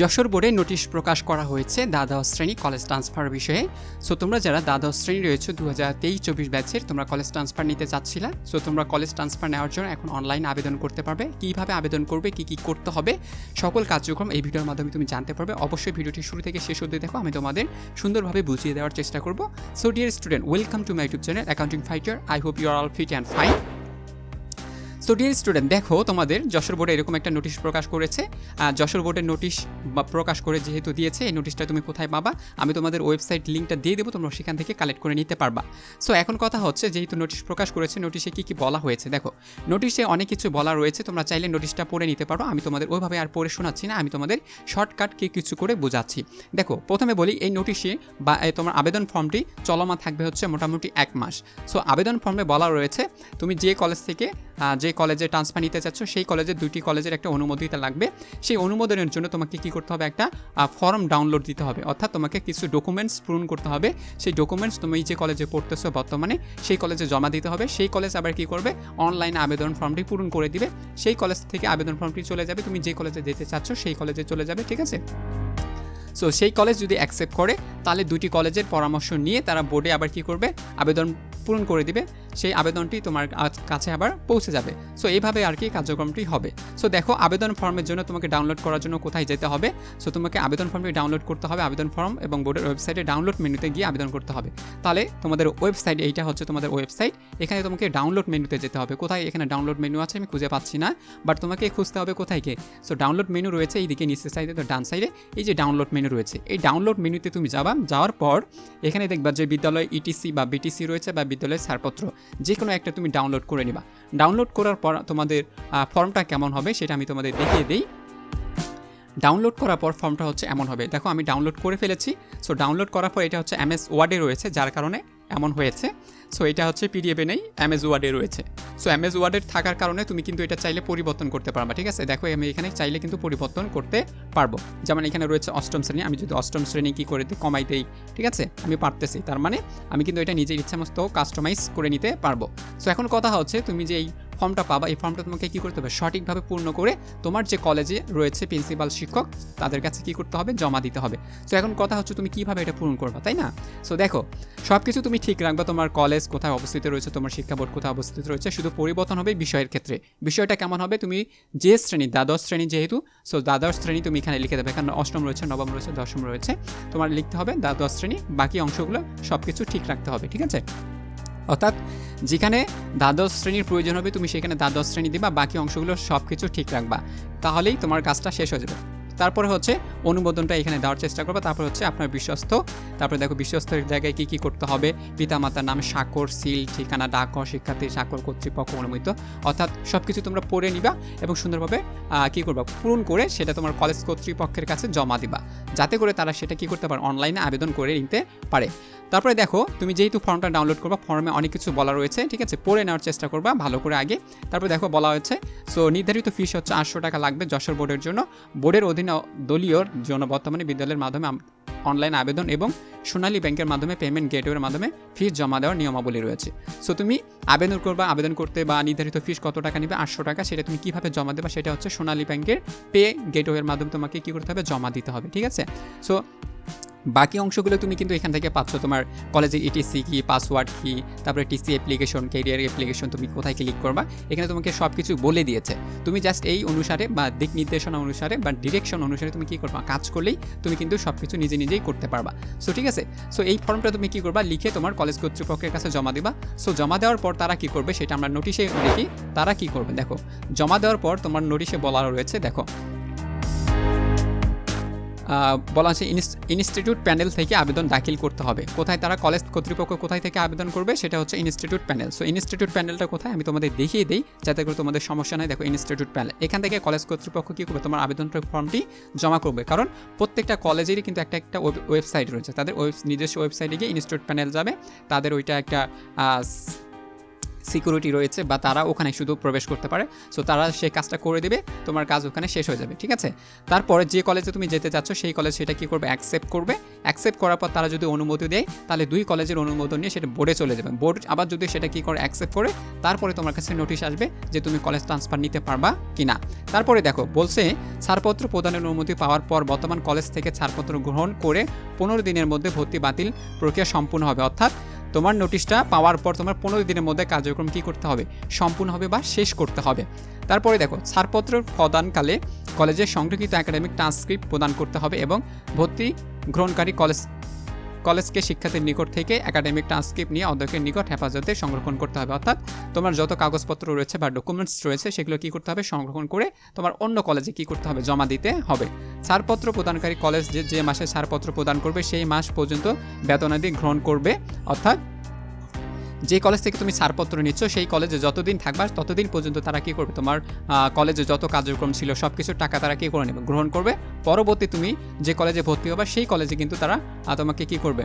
যশোর বোর্ডে নোটিশ প্রকাশ করা হয়েছে দ্বাদশ শ্রেণি কলেজ ট্রান্সফার বিষয়ে। সো তোমরা যারা দ্বাদশ শ্রেণি রয়েছে দু হাজার তেইশ চব্বিশ ব্যাচের তোমরা কলেজ ট্রান্সফার নিতে চাচ্ছিলা। সো তোমরা কলেজ ট্রান্সফার নেওয়ার জন্য এখন অনলাইন আবেদন করতে পারবে। কীভাবে আবেদন করবে, কী কী করতে হবে, সকল কার্যক্রম এই ভিডিওর মাধ্যমে তুমি জানতে পারবে। অবশ্যই ভিডিওটি শুরু থেকে শেষ অবধি দেখো, আমি তোমাদের সুন্দরভাবে বুঝিয়ে দেওয়ার চেষ্টা করব। So dear student welcome to my YouTube channel accounting fighter I hope you are all fit and fine so dear student দেখো তোমাদের যশোর বোর্ডে এরকম একটা নোটিশ প্রকাশ করেছে। যশোর বোর্ডের নোটিশ প্রকাশ করে যেহেতু দিয়েছে, এই নোটিশটা তুমি কোথায় পাবা? আমি তোমাদের ওয়েবসাইট লিঙ্কটা দিয়ে দেবো, তোমরা সেখান থেকে কালেক্ট করে নিতে পারবা। সো এখন কথা হচ্ছে যেহেতু নোটিশ প্রকাশ করেছে নোটিশে কী কী বলা হয়েছে? দেখো নোটিশে অনেক কিছু বলা রয়েছে, তোমরা চাইলে নোটিশটা পড়ে নিতে পারো। আমি তোমাদের ওইভাবে আর পড়ে শোনাচ্ছি না, আমি তোমাদের শর্টকাট কি কিছু করে বোঝাচ্ছি। দেখো, প্রথমে বলি, এই নোটিশে বা তোমার আবেদন ফর্মটি চলমান থাকবে হচ্ছে মোটামুটি এক মাস। সো আবেদন ফর্মে বলা রয়েছে, তুমি যে কলেজ থেকে যে কলেজে ট্রান্সফার নিতে চাচ্ছ সেই কলেজের দুটি কলেজের একটা অনুমোদিতা লাগবে। সেই অনুমোদনের জন্য তোমাকে কী করতে হবে? একটা ফর্ম ডাউনলোড দিতে হবে। অর্থাৎ তোমাকে কিছু ডকুমেন্টস পূরণ করতে হবে। সেই ডকুমেন্টস তুমি যে কলেজে পড়তেছো বর্তমানে, সেই কলেজে জমা দিতে হবে। সেই কলেজ আবার কি করবে? অনলাইন আবেদন ফর্মটি পূরণ করে দিবে। সেই কলেজ থেকে আবেদন ফর্মটি চলে যাবে। তুমি যে কলেজে যেতে চাচ্ছ, সেই কলেজে চলে যাবে, ঠিক আছে? সো সেই কলেজ যদি অ্যাকসেপ্ট করে, তাহলে দুটি কলেজের পরামর্শ নিয়ে তারা বোর্ডে আবার কি করবে? আবেদন পূরণ করে দিবে। সেই আবেদনটি তোমার কাছে আবার পৌঁছে যাবে। সো এইভাবে আর কি কার্যক্রমটি হবে। সো দেখো, আবেদন ফর্মের জন্য তোমাকে ডাউনলোড করার জন্য কোথায় যেতে হবে। সো তোমাকে আবেদন ফর্মটি ডাউনলোড করতে হবে আবেদন ফর্ম এবং বোর্ডের ওয়েবসাইটে ডাউনলোড মেনুতে গিয়ে আবেদন করতে হবে। তাহলে তোমাদের ওয়েবসাইট এইটা হচ্ছে তোমাদের ওয়েবসাইট। এখানে তোমাকে ডাউনলোড মেনুতে যেতে হবে। কোথায় এখানে ডাউনলোড মেনু আছে আমি খুঁজে পাচ্ছি না বাট তোমাকে খুঁজতে হবে কোথায় কে সো ডাউনলোড মেনু রয়েছে এইদিকে নিচের সাইডে তো ডান সাইডে এই যে ডাউনলোড মেনু রয়েছে। এই ডাউনলোড মেনুতে তুমি যাবা, যাওয়ার পর এখানে দেখবা যে বিদ্যালয় ইটিসি বা বিটিসি রয়েছে বা বিদ্যালয়ের ছাড়পত্র। যে কোনো একটা তুমি ডাউনলোড করে নিবা। ডাউনলোড করার পর তোমাদের ফর্মটা কেমন হবে সেটা আমি তোমাদের দেখিয়ে দিই। ডাউনলোড করার পর ফর্মটা হচ্ছে এমন হবে। দেখো আমি ডাউনলোড করে ফেলেছি। সো ডাউনলোড করার পর এটা হচ্ছে এমএস ওয়ার্ডে রয়েছে, যার কারণে এমন হয়েছে। সো এটা হচ্ছে পিডিএফে নেই অ্যামেজ ওয়ার্ডে রয়েছে। সো অ্যামেজ ওয়ার্ডের থাকার কারণে তুমি কিন্তু এটা চাইলে পরিবর্তন করতে পারবা, ঠিক আছে? দেখো, আমি এখানে চাইলে কিন্তু পরিবর্তন করতে পারব। যেমন এখানে রয়েছে অষ্টম শ্রেণি, আমি যদি অষ্টম শ্রেণি কী করে দিই, কমাই দেই, ঠিক আছে? আমি পারতেছি। তার মানে আমি কিন্তু এটা নিজের ইচ্ছা মতো কাস্টমাইজ করে নিতে পারব। সো এখন কথা হচ্ছে, তুমি যে এই ফর্মটা পাবা, এই ফর্মটা তোমাকে কী করতে হবে? সঠিকভাবে পূর্ণ করে তোমার যে কলেজে রয়েছে প্রিন্সিপাল শিক্ষক, তাদের কাছে কী করতে হবে? জমা দিতে হবে। সো এখন কথা হচ্ছে তুমি কীভাবে এটা পূরণ করবা, তাই না? সো দেখো সব কিছু তুমি ঠিক রাখবা, তোমার কলেজ কোথায় অবস্থিত রয়েছে, তোমার শিক্ষা বোর্ড কোথায় অবস্থিত রয়েছে, শুধু পরিবর্তন হবে বিষয়ের ক্ষেত্রে। বিষয়টা কেমন হবে? তুমি যে শ্রেণি, দ্বাদশ শ্রেণি যেহেতু সো দ্বাদশ শ্রেণি তুমি এখানে লিখে দেবে, এখানে অষ্টম রয়েছে, নবম রয়েছে, দশম রয়েছে, তোমার লিখতে হবে দ্বাদশ শ্রেণি, বাকি অংশগুলো সব কিছু ঠিক রাখতে হবে, ঠিক আছে? অর্থাৎ যেখানে দ্বাদশ শ্রেণির প্রয়োজন হবে, তুমি সেখানে দ্বাদশ শ্রেণি দিবা, বাকি অংশগুলো সব কিছু ঠিক রাখবা। তাহলেই তোমার কাজটা শেষ হয়ে যাবে। তারপরে হচ্ছে অনুমোদনটা এখানে দেওয়ার চেষ্টা করবা। তারপর হচ্ছে আপনার বিশ্বস্ত, তারপরে দেখো বিশ্বস্তের জায়গায় কী কী করতে হবে? পিতামাতার নাম স্বাক্ষর সিল, ঠিকানা ডাকঘর শিক্ষার্থী স্বাক্ষর কর্তৃপক্ষ, অনুমোদিত। অর্থাৎ সব কিছু তোমরা পড়ে নিবা এবং সুন্দরভাবে কী করবা? পূরণ করে সেটা তোমার কলেজ কর্তৃপক্ষের কাছে জমা দিবা। যাতে করে তারা সেটা কী করতে পারে? অনলাইনে আবেদন করে নিতে পারে। তারপরে দেখো, তুমি যেহেতু ফর্মটা ডাউনলোড করবা, ফর্মে অনেক কিছু বলা রয়েছে, ঠিক আছে? পড়ে নেওয়ার চেষ্টা করবা, ভালো করে আগে। তারপরে দেখো বলা হয়েছে সো নির্ধারিত ফিস হচ্ছে আটশো টাকা লাগবে যশোর বোর্ডের জন্য। বোর্ডের অধীনে দলীয়র জন্য বর্তমানে বিদ্যালয়ের মাধ্যমে অনলাইন আবেদন এবং সোনালী ব্যাংকের মাধ্যমে পেমেন্ট গেটওয়ের মাধ্যমে ফিস জমা দেওয়ার নিয়মাবলী রয়েছে। সো তুমি আবেদন করবা, আবেদন করতে বা নির্ধারিত ফিস কত টাকা নিবে, আটশো টাকা, সেটা তুমি কীভাবে জমা দেবা, সেটা হচ্ছে সোনালী ব্যাংকের পে গেটওয়ের মাধ্যমে তোমাকে কী করতে হবে? জমা দিতে হবে, ঠিক আছে? সো বাকি অংশগুলো তুমি কিন্তু এখান থেকে পাচ্ছ। তোমার কলেজের ইটিসি কি পাসওয়ার্ড কি তারপরে টিসি অ্যাপ্লিকেশন ক্যারিয়ার অ্যাপ্লিকেশন তুমি কোথায় ক্লিক করবা, এখানে তোমাকে সব কিছু বলে দিয়েছে। তুমি জাস্ট এই অনুসারে বা দিক নির্দেশনা অনুসারে বা ডিরেকশন অনুসারে তুমি কী করবা, কাজ করলেই তুমি কিন্তু সব কিছু নিজে নিজেই করতে পারবা। সো ঠিক আছে? সো এই ফর্মটা তুমি কী করবা, লিখে তোমার কলেজ কর্তৃপক্ষের কাছে জমা দিবা। সো জমা দেওয়ার পর তারা কী করবে, সেটা আমরা নোটিশে দেখি, তারা কী করবে? দেখো, জমা দেওয়ার পর তোমার নোটিশে বলা রয়েছে, দেখো বলা আছে ইনস্টিটিউট প্যানেল থেকে আবেদন দাখিল করতে হবে। কোথায় তারা কলেজ কর্তৃপক্ষ কোথায় থেকে আবেদন করবে সেটা হচ্ছে ইনস্টিটিউট প্যানেল। সো ইনস্টিটিউট প্যানেলটা কোথায় আমি তোমাদের দেখিয়ে দিই যাতে করে তোমাদের সমস্যা নাই। দেখো, ইনস্টিটিউট প্যানেল। এখান থেকে কলেজ কর্তৃপক্ষ কী করবে? তোমার আবেদন ফর্মটি জমা করবে। কারণ প্রত্যেকটা কলেজেরই কিন্তু একটা একটা ওয়েবসাইট রয়েছে। তাদের ওয়েব, নিজস্ব ওয়েবসাইটে গিয়ে ইনস্টিটিউট প্যানেল যাবে। তাদের ওইটা একটা সিকিউরিটি রয়েছে বা তারা ওখানে শুধু প্রবেশ করতে পারে। সো তারা সেই কাজটা করে দেবে, তোমার কাজ ওখানে শেষ হয়ে যাবে, ঠিক আছে? তারপরে যে কলেজে তুমি যেতে চাচ্ছ, সেই কলেজ সেটা কী করবে? অ্যাকসেপ্ট করবে। অ্যাকসেপ্ট করার পর তারা যদি অনুমতি দেয়, তাহলে দুই কলেজের অনুমোদন নিয়ে সেটা বোর্ডে চলে যাবে। বোর্ড আবার যদি সেটা কী করে? অ্যাকসেপ্ট করে, তারপরে তোমার কাছে নোটিশ আসবে যে তুমি কলেজ ট্রান্সফার নিতে পারবা কি না তারপরে দেখো, বলছে ছাড়পত্র প্রদানের অনুমতি পাওয়ার পর বর্তমান কলেজ থেকে ছাড়পত্র গ্রহণ করে পনেরো দিনের মধ্যে ভর্তি বাতিল প্রক্রিয়া সম্পূর্ণ হবে। অর্থাৎ তোমার নোটিশটা পাওয়ার পর তোমার পনেরো দিনের মধ্যে কার্যক্রম কী করতে হবে? সম্পূর্ণ হবে বা শেষ করতে হবে। তারপরে দেখো, ছাড়পত্র প্রদানকালে কলেজের সংরক্ষিত একাডেমিক ট্রান্সক্রিপ্ট প্রদান করতে হবে এবং ভর্তি গ্রহণকারী কলেজ কলেজকে শিক্ষার্থীর নিকট থেকে একাডেমিক ট্রান্সক্রিপ্ট নিয়ে অধ্যক্ষের নিকট হেফাজতে সংরক্ষণ করতে হবে। অর্থাৎ তোমার যত কাগজপত্র রয়েছে বা ডকুমেন্টস রয়েছে, সেগুলো কী করতে হবে? সংরক্ষণ করে তোমার অন্য কলেজে কী করতে হবে? জমা দিতে হবে। ছাড়পত্র প্রদানকারী কলেজ যে যে মাসে ছাড়পত্র প্রদান করবে, সেই মাস পর্যন্ত বেতনাদি গ্রহণ করবে। অর্থাৎ যে কলেজ থেকে তুমি ছাড়পত্র নিচ্ছ, সেই কলেজে যতদিন থাকবা ততদিন পর্যন্ত তারা কী করবে? তোমার কলেজে যত কার্যক্রম ছিল সব কিছুর টাকা তারা কী করে নেবে? গ্রহণ করবে? পরবর্তী তুমি যে কলেজে ভর্তি হবা, সেই কলেজে কিন্তু তারা তোমাকে কী করবে?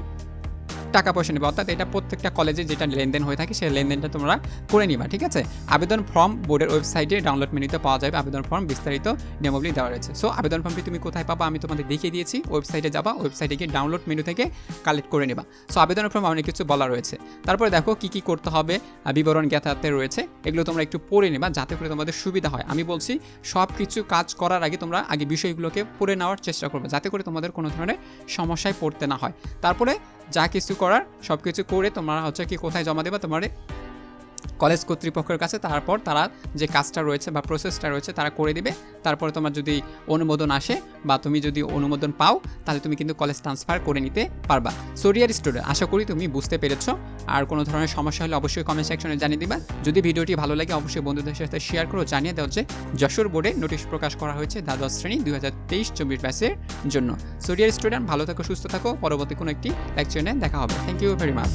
টাকা পয়সা নেবে, অর্থাৎ এটা প্রত্যেকটা কলেজে যেটা লেনদেন হয়ে থাকে সেই লেনদেনটা তোমরা করে নিবা, ঠিক আছে? আবেদন ফর্ম বোর্ডের ওয়েবসাইটে ডাউনলোড মেনুতে পাওয়া যাবে, আবেদন ফর্ম বিস্তারিত নিয়মাবলী দেওয়া রয়েছে। সো আবেদন ফর্মটি তুমি কোথায় পাবা আমি তোমাদের দেখিয়ে দিয়েছি ওয়েবসাইটে যাবা ওয়েবসাইটে গিয়ে ডাউনলোড মেনু থেকে কালেক্ট করে নেবা। সো আবেদন ফর্ম অনেক কিছু বলা রয়েছে। তারপরে দেখো কি কি করতে হবে বিবরণ জ্ঞাতাতে রয়েছে, এগুলো তোমরা একটু পড়ে নেবা যাতে করে তোমাদের সুবিধা হয়। আমি বলছি সব কিছু কাজ করার আগে তোমরা আগে বিষয়গুলোকে পড়ে নেওয়ার চেষ্টা করবে, যাতে করে তোমাদের কোনো ধরনের সমস্যায় পড়তে না হয়। তারপরে যা কিছু করার সব কিছু করে তোমার হচ্ছে কি কোথায় জমা দেবা তোমার কলেজ কর্তৃপক্ষের কাছে, তারপর তারা যে কাজটা রয়েছে বা প্রসেসটা রয়েছে, তারা করে দিবে। তারপরে তোমার যদি অনুমোদন আসে বা তুমি যদি অনুমোদন পাও, তাহলে তুমি কিন্তু কলেজ ট্রান্সফার করে নিতে পারবা। সোরিয়ার স্টুডেন্ট আশা করি তুমি বুঝতে পেরেছ। আর কোনো ধরনের সমস্যা হলে অবশ্যই কমেন্ট সেকশনে জানিয়ে দিবা। যদি ভিডিওটি ভালো লাগে, অবশ্যই বন্ধুদের সাথে শেয়ার করো। জানিয়ে দেওয়া যে যশোর বোর্ডে নোটিশ প্রকাশ করা হয়েছে দ্বাদশ শ্রেণি দুই হাজার তেইশ চব্বিশ ব্যাচের জন্য। সোরিয়ার স্টুডেন্ট ভালো থাকো, সুস্থ থাকো। পরবর্তী কোনো একটি লেকচারে দেখা হবে। Thank you very much